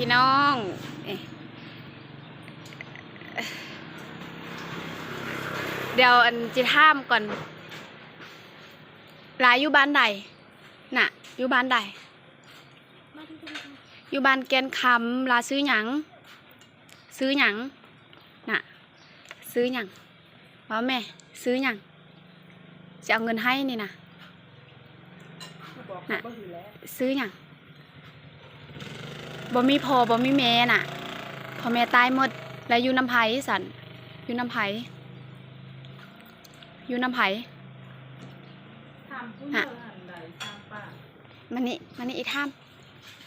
พี่น้องเดี๋ยวอันจิท่ามก่อนหลายอยู่บ้านใดน่ะอยู่บ้านใดอยู่บ้านแกนคำลาซื้อหยังซื้อหยังน่ะซื้อหยังว่าแม่ซื้อหยังจะเอาเงินให้นี่นะน่ะซื้อหยัง บ่มีพอบ่มีแม่น่ะพ่อแม่ตายหมด แล้วอยู่น้ำไผสันอยู่น้ำไผอยู่น้ำไผทำผู้เดียวหันใดทางป้ามันนี่มันนี่อีท่าม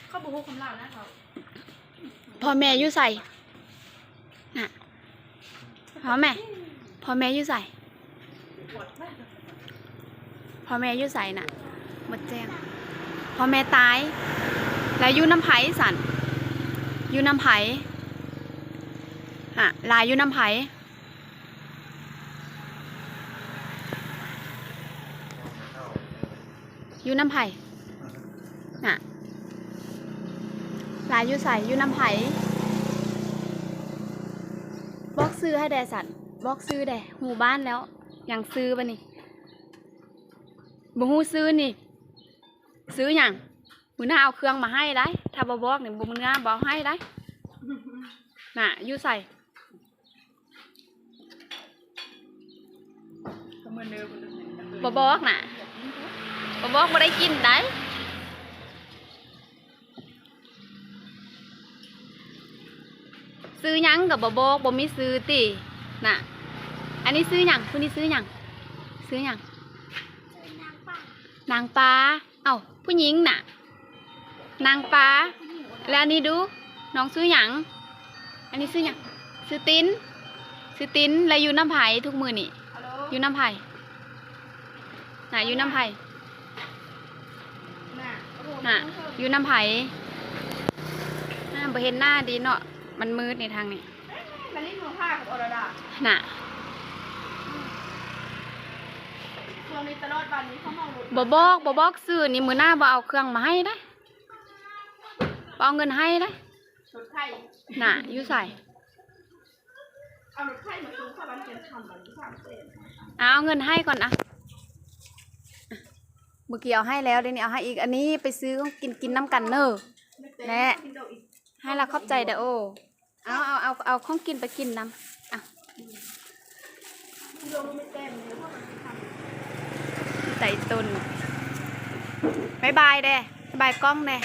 เขาบุกคำเล่านะเขาพ่อแม่อยู่ใส่น่ะพ่อแม่พ่อแม่อยู่ใส่ปวดมากพ่อแม่อยู่ใส่น่ะหมดแจ้งพ่อแม่ตาย แล้วอยู่น้ำไผสัน อยู่น้ำไผ่ะลายอยู่น้ำไผอยู่น้ำไผ่น่ะลายอยู่ใส่อยู่น้ำไผ่บอกซื้อให้แดสันบอกซื้อแดหูบ้านแล้วยังซื้อปะนี่บ่ฮู้ซื้อนี่ ซื้อหยัง มือหน้าเอาเครื่องมาให้ได้ถ้าบ่บอกนี่บ่มือหน้าบอกให้ได้น่ะอยู่ใส่ก็เหมือนเดิมบ่บอกน่ะบ่บอกบ่ได้กินได้ซื้อหยังกับบ่บอกบ่มีซื้อติน่ะ อันนี้ซื้อหยังผู้นี้ซื้อหยังซื้อหยังนางฟ้าเอ้าผู้หญิงน่ะ นางฟ้า แล้วอันนี้ดู น้องซื้อหยัง อันนี้ซื้อหยัง ซื้อติ้น ซื้อติ้นแล้วอยู่น้ำไผ่ทุกมือนี่ฮัลโหลอยู่น้ำไผ่น่ะอยู่น้ำไผ่น่ะน่ะอยู่น้ำไผ่น่าบ่เห็นหน้าดีเนาะ มันมืดในทางนี้มันนี่หัวผ้ากับอรดาน่ะช่วงนี้ตลอดวันนี้เขาเมาหลุดบ่บอกบ่บอกซื้อนี่มือหน้าบ่เอาเครื่องมาให้ได้บ่ เอาเงินให้ได้รถไข่น่ะอยู่ใส่เอารถไข่มาซื้อข้าวบ้านเป็นคำแบบนี้สามเศษเอาเอาเงินให้ก่อนอะเมื่อกี้เอาให้แล้วเดี๋ยวนี้เอาให้อีกอันนี้ไปซื้อของกินกินน้ำกันเนอะไม่เต็มแน่กินเดี๋ยวอีกให้เราขอบใจเด้อโอ้เอาเอาเอาเอาของกินไปกินน้ำอะกิโลไม่เต็มเดี๋ยวพวกมันจะทำใส่ตุนบายบายเด้บายบายกล้องเด้